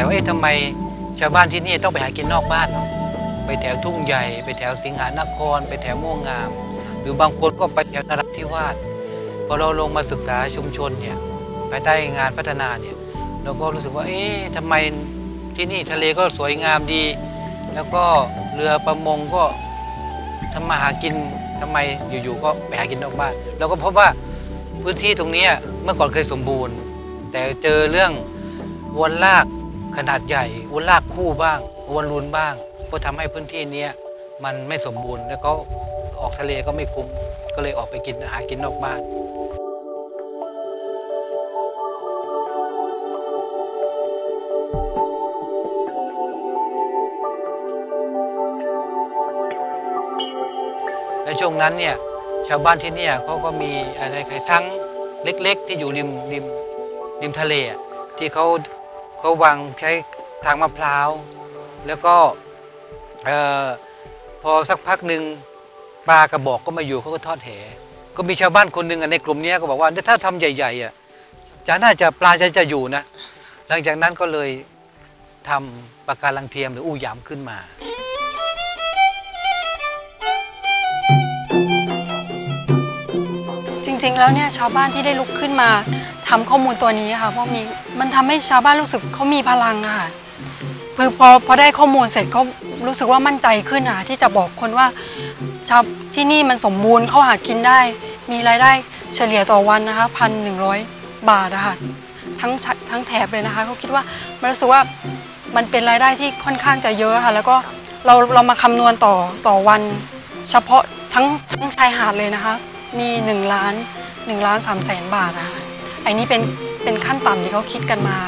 ยว่าเอ๊ะทำไมชาวบ้านที่นี่ต้องไปหากินนอกบ้านเนาะไปแถวทุ่งใหญ่ ไปแถวสิงหานคร ไปแถวม่วงงาม หรือบางคนก็ไปแถวนราธิวาสพอเราลงมาศึกษาชุมชนเนี่ยภายใต้งานพัฒนาเนี่ยเราก็รู้สึกว่าเอ๊ะทำไมที่นี่ทะเลก็สวยงามดี แล้วก็เรือประมงก็ทำมาหากินทำไมอยู่ๆก็ไปหากินนอกบ้านเราก็พบว่าพื้นที่ตรงนี้เมื่อก่อนเคยสมบูรณ์ แต่เจอเรื่องวนลาก ขนาดใหญ่อวนลากคู่บ้างอวนลุนบ้าง ก็ทำให้พื้นที่นี้มันไม่สมบูรณ์ แล้วก็ออกทะเลก็ไม่คุ้ม ก็เลยออกไปกินหากินนอกบ้านในช่วงนั้นเนี่ยชาวบ้านที่นี่เขาก็มีอะไรไข่ซังเล็ก ๆ ที่อยู่ริมริมริมทะเลที่เขา เขาวางใช้ทางมะพร้าว แล้วก็พอสักพักหนึ่งปลากระบอกก็มาอยู่เขาก็ทอดแหก็มีชาวบ้านคนหนึ่งในกลุ่มนี้ก็บอกว่าถ้าทำใหญ่ๆอะจะน่าจะปลาจะจะอยู่นะ หลังจากนั้นก็เลยทำปะการังเทียมหรืออูหยามขึ้นมา จริงๆแล้วเนี่ยชาวบ้านที่ได้ลุกขึ้นมา ทำข้อมูลตัวนี้ค่ะเพวกนี้มันทำให้ชาวบ้านรู้สึกเขามีพลังอะค่ะคือพอพอได้ข้อมูลเสร็จเขารู้สึกว่ามั่นใจขึ้นอะที่จะบอกคนว่าชาวที่นี่มันสมบูรณ์เขาหากินได้ มีรายได้เฉลี่ยต่อวันนะคะพันหนึ่งร้อยบาทอะค่ะทั้งทั้งแถบเลยนะคะเขาคิดว่ามันรู้สึกว่ามันเป็นรายได้ที่ค่อนข้างจะเยอะค่ะ แล้วก็เราเรามาคำนวณต่อต่อวัน เฉพาะทั้งทั้งชายหาดเลยนะคะ มี1ล้าน1ล้าน3แสนบาทนะคะ ไอ้นี่เป็นเป็นขั้นต่ำที่เขาคิดกันมา